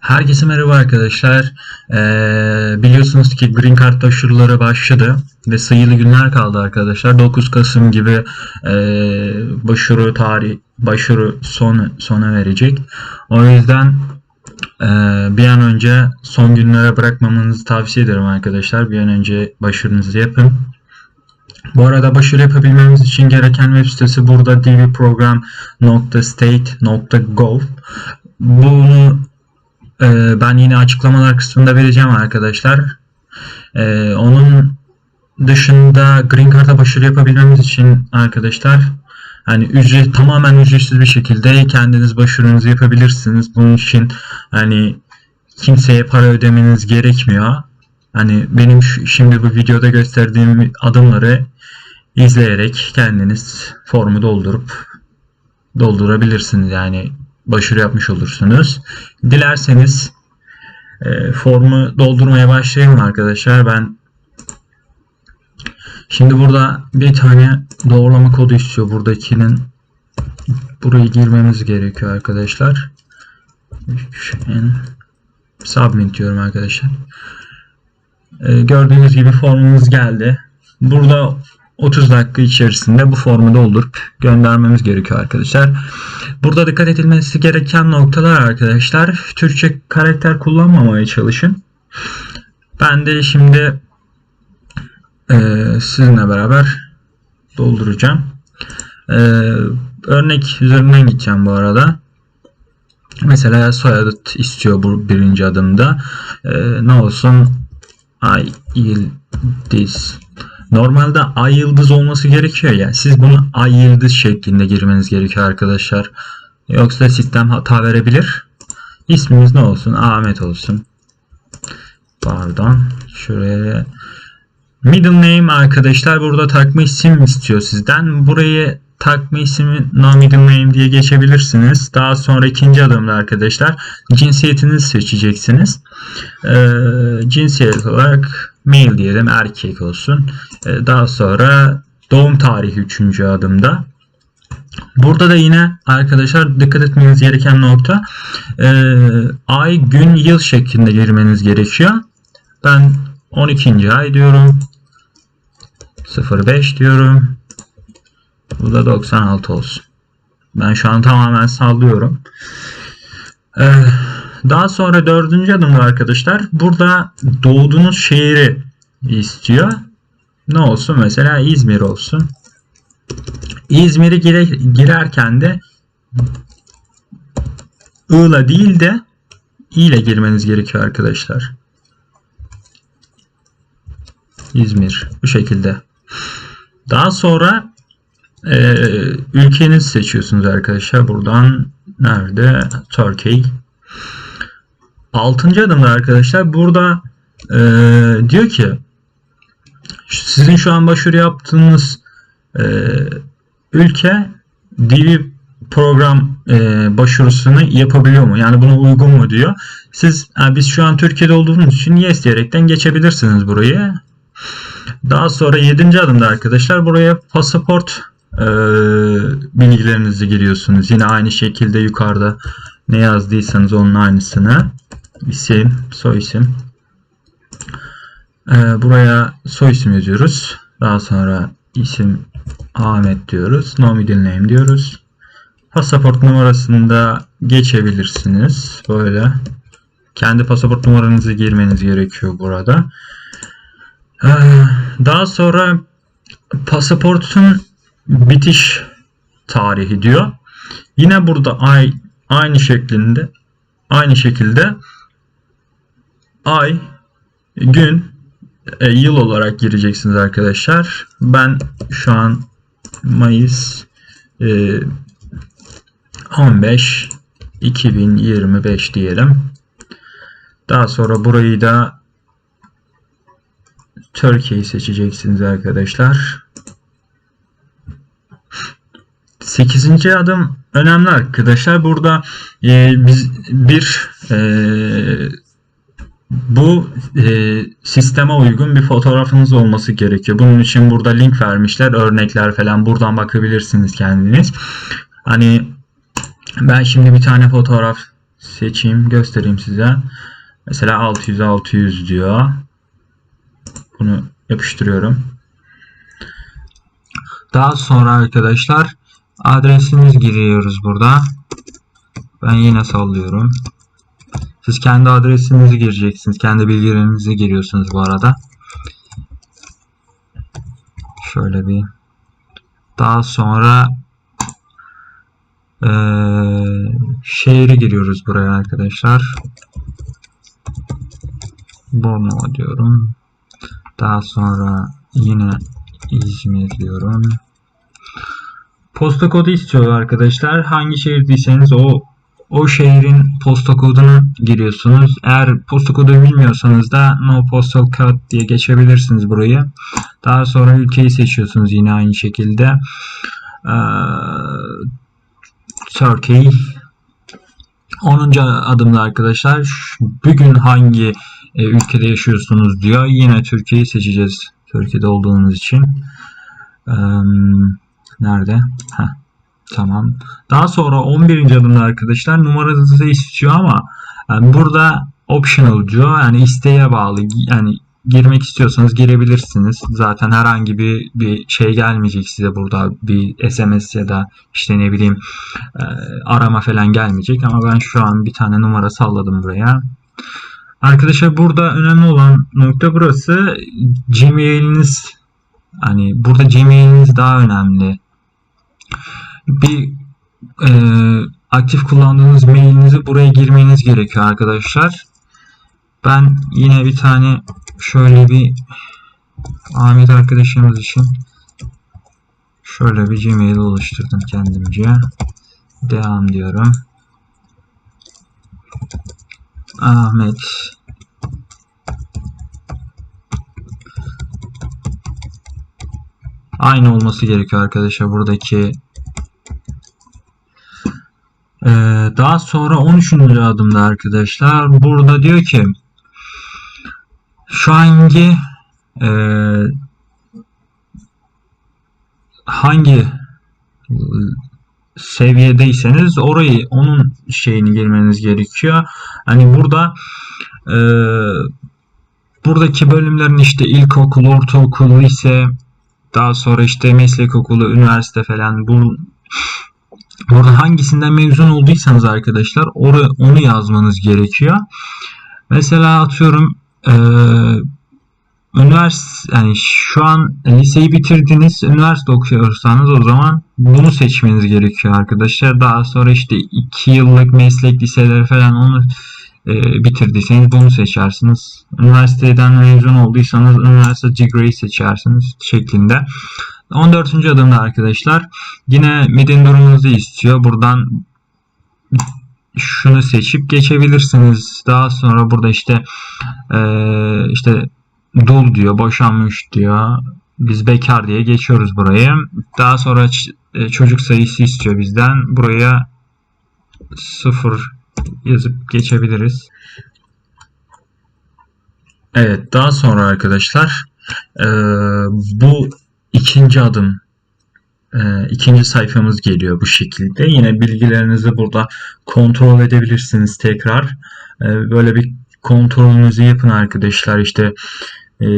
Herkese merhaba arkadaşlar. Ee, biliyorsunuz ki Green Card başvuruları başladı ve sayılı günler kaldı arkadaşlar. 9 Kasım gibi e, başvuru tarih başvuru son sona verecek. O yüzden bir an önce son günlere bırakmamanızı tavsiye ederim arkadaşlar. Bir an önce başvurunuzu yapın. Bu arada başvuru yapabilmemiz için gereken web sitesi burada dvprogram.state.gov. Bunu ee, ben yine açıklamalar kısmında vereceğim arkadaşlar. Ee, onun dışında Green Card'a başvuru yapabilmemiz için arkadaşlar hani ücret tamamen ücretsiz bir şekilde kendiniz başvurunuzu yapabilirsiniz. Bunun için hani kimseye para ödemeniz gerekmiyor. Hani benim şimdi bu videoda gösterdiğim adımları izleyerek kendiniz formu doldurup doldurabilirsiniz. Yani başvuru yapmış olursunuz. Dilerseniz e, formu doldurmaya başlayayım arkadaşlar. Ben şimdi burada bir tane doğrulama kodu istiyor. Buradakinin burayı girmemiz gerekiyor arkadaşlar. Submit diyorum arkadaşlar. E, gördüğünüz gibi formumuz geldi. Burada 30 dakika içerisinde bu formu doldurup göndermemiz gerekiyor arkadaşlar. Burada dikkat edilmesi gereken noktalar arkadaşlar. Türkçe karakter kullanmamaya çalışın. Ben de şimdi eee, sizinle beraber dolduracağım. Eee, örnek üzerinden gideceğim bu arada. Mesela soyadı istiyor bu birinci adımda. Eee, ne olsun? Ay Yıldız. Normalde ay yıldız olması gerekiyor ya. Siz bunu ay yıldız şeklinde girmeniz gerekiyor arkadaşlar. Yoksa sistem hata verebilir. İsminiz ne olsun? Ahmet olsun. Pardon. Şuraya middle name arkadaşlar burada takma isim istiyor sizden. Burayı takma ismi no middle name diye geçebilirsiniz. Daha sonra ikinci adımda arkadaşlar cinsiyetinizi seçeceksiniz. Ee, cinsiyet olarak male diyelim erkek olsun. Ee, daha sonra doğum tarihi üçüncü adımda. Burada da yine arkadaşlar dikkat etmeniz gereken nokta e, ay, gün, yıl şeklinde girmeniz gerekiyor. Ben 12. ay diyorum. 05 diyorum. Bu da 96 olsun. Ben şu an tamamen sallıyorum. Ee, daha sonra dördüncü adımda arkadaşlar burada doğduğunuz şehri istiyor. Ne olsun mesela İzmir olsun. İzmir'e gire- girerken de I'la değil de İ ile girmeniz gerekiyor arkadaşlar. İzmir bu şekilde. Daha sonra e, ülkenizi seçiyorsunuz arkadaşlar. Buradan nerede? Turkey. Altıncı adımda arkadaşlar burada e, diyor ki sizin şu an başvuru yaptığınız e, ülke DV program e, başvurusunu yapabiliyor mu? Yani buna uygun mu diyor. Siz ha, biz şu an Türkiye'de olduğumuz için yes diyerekten geçebilirsiniz burayı. Daha sonra 7. adımda arkadaşlar buraya pasaport e, bilgilerinizi giriyorsunuz. Yine aynı şekilde yukarıda ne yazdıysanız onun aynısını isim, soy isim. E, buraya soy isim yazıyoruz. Daha sonra isim Ahmet diyoruz. No middle name diyoruz. Pasaport numarasını da geçebilirsiniz. Böyle. Kendi pasaport numaranızı girmeniz gerekiyor burada. Daha sonra pasaportun bitiş tarihi diyor. Yine burada ay aynı şeklinde aynı şekilde ay, gün, e, yıl olarak gireceksiniz arkadaşlar. Ben şu an Mayıs e, 15 2025 diyelim. Daha sonra burayı da Türkiye'yi seçeceksiniz arkadaşlar. 8. adım önemli arkadaşlar. Burada e, biz bir e, bu e, sisteme uygun bir fotoğrafınız olması gerekiyor. Bunun için burada link vermişler. Örnekler falan buradan bakabilirsiniz kendiniz. Hani ben şimdi bir tane fotoğraf seçeyim, göstereyim size. Mesela 600 600 diyor. Bunu yapıştırıyorum. Daha sonra arkadaşlar adresimiz giriyoruz burada. Ben yine sallıyorum. Siz kendi adresinizi gireceksiniz. Kendi bilgilerinizi giriyorsunuz bu arada. Şöyle bir daha sonra ee, şehri giriyoruz buraya arkadaşlar. Bornova diyorum. Daha sonra yine İzmir diyorum. Posta kodu istiyor arkadaşlar. Hangi şehirdeyseniz o o şehrin posta kodunu giriyorsunuz. Eğer posta kodu bilmiyorsanız da no postal code diye geçebilirsiniz burayı. Daha sonra ülkeyi seçiyorsunuz yine aynı şekilde. Ee, Turkey 10. adımda arkadaşlar bugün hangi e, ülkede yaşıyorsunuz diyor. Yine Türkiye'yi seçeceğiz. Türkiye'de olduğunuz için. Ee, nerede? Heh. Tamam. Daha sonra 11. adımda arkadaşlar numaranızı istiyor ama yani burada optional diyor. Yani isteğe bağlı. Yani girmek istiyorsanız girebilirsiniz. Zaten herhangi bir bir şey gelmeyecek size burada bir SMS ya da işte ne bileyim e, arama falan gelmeyecek ama ben şu an bir tane numara salladım buraya. Arkadaşlar burada önemli olan nokta burası. Gmail'iniz hani burada Gmail'iniz daha önemli. Bir e, aktif kullandığınız mailinizi buraya girmeniz gerekiyor arkadaşlar. Ben yine bir tane şöyle bir Ahmet arkadaşımız için şöyle bir Gmail oluşturdum kendimce. Devam diyorum. Ahmet Aynı olması gerekiyor arkadaşlar buradaki ee, daha sonra 13. adımda arkadaşlar burada diyor ki şu hangi e, hangi seviyedeyseniz orayı onun şeyini girmeniz gerekiyor. Hani burada e, buradaki bölümlerin işte ilkokul, ortaokul, lise, daha sonra işte meslek okulu, üniversite falan bu burada hangisinden mezun olduysanız arkadaşlar or onu yazmanız gerekiyor. Mesela atıyorum e, üniversite yani şu an liseyi bitirdiniz üniversite okuyorsanız o zaman bunu seçmeniz gerekiyor arkadaşlar. Daha sonra işte 2 yıllık meslek liseleri falan onu e, bitirdiyseniz bunu seçersiniz. Üniversiteden mezun olduysanız üniversite degree seçersiniz şeklinde. 14. adımda arkadaşlar yine midin durumunuzu istiyor. Buradan şunu seçip geçebilirsiniz. Daha sonra burada işte e, işte dul diyor, boşanmış diyor. Biz bekar diye geçiyoruz burayı. Daha sonra e, çocuk sayısı istiyor bizden. Buraya sıfır yazıp geçebiliriz. Evet daha sonra arkadaşlar e, bu ikinci adım e, ikinci sayfamız geliyor bu şekilde. Yine bilgilerinizi burada kontrol edebilirsiniz tekrar. E, böyle bir kontrolünüzü yapın arkadaşlar. İşte e,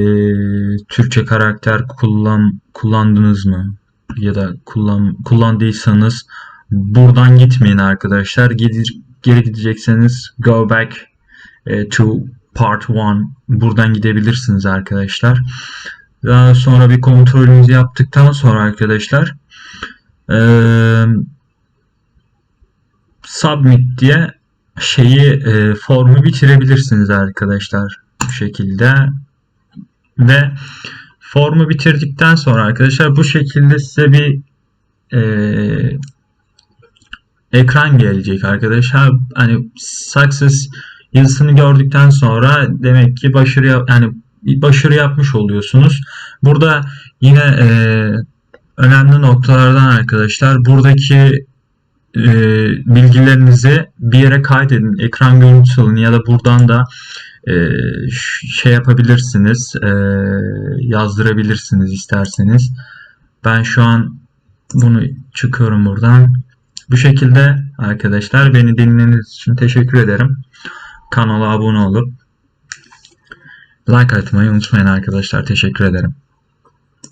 Türkçe karakter kullan kullandınız mı? Ya da kullan kullandıysanız buradan gitmeyin arkadaşlar. Gidir, geri gidecekseniz go back e, to part 1 buradan gidebilirsiniz arkadaşlar. Daha sonra bir kontrolünüzü yaptıktan sonra arkadaşlar e, submit diye şeyi e, formu bitirebilirsiniz arkadaşlar bu şekilde ve formu bitirdikten sonra arkadaşlar bu şekilde size bir e, ekran gelecek arkadaşlar. Hani success yazısını gördükten sonra demek ki başarı yani başarı yapmış oluyorsunuz. Burada yine e, önemli noktalardan arkadaşlar buradaki e, bilgilerinizi bir yere kaydedin. Ekran görüntüsü alın ya da buradan da e, şey yapabilirsiniz, e, yazdırabilirsiniz isterseniz. Ben şu an bunu çıkıyorum buradan. Bu şekilde arkadaşlar beni dinlediğiniz için teşekkür ederim. Kanala abone olup like atmayı unutmayın arkadaşlar. Teşekkür ederim.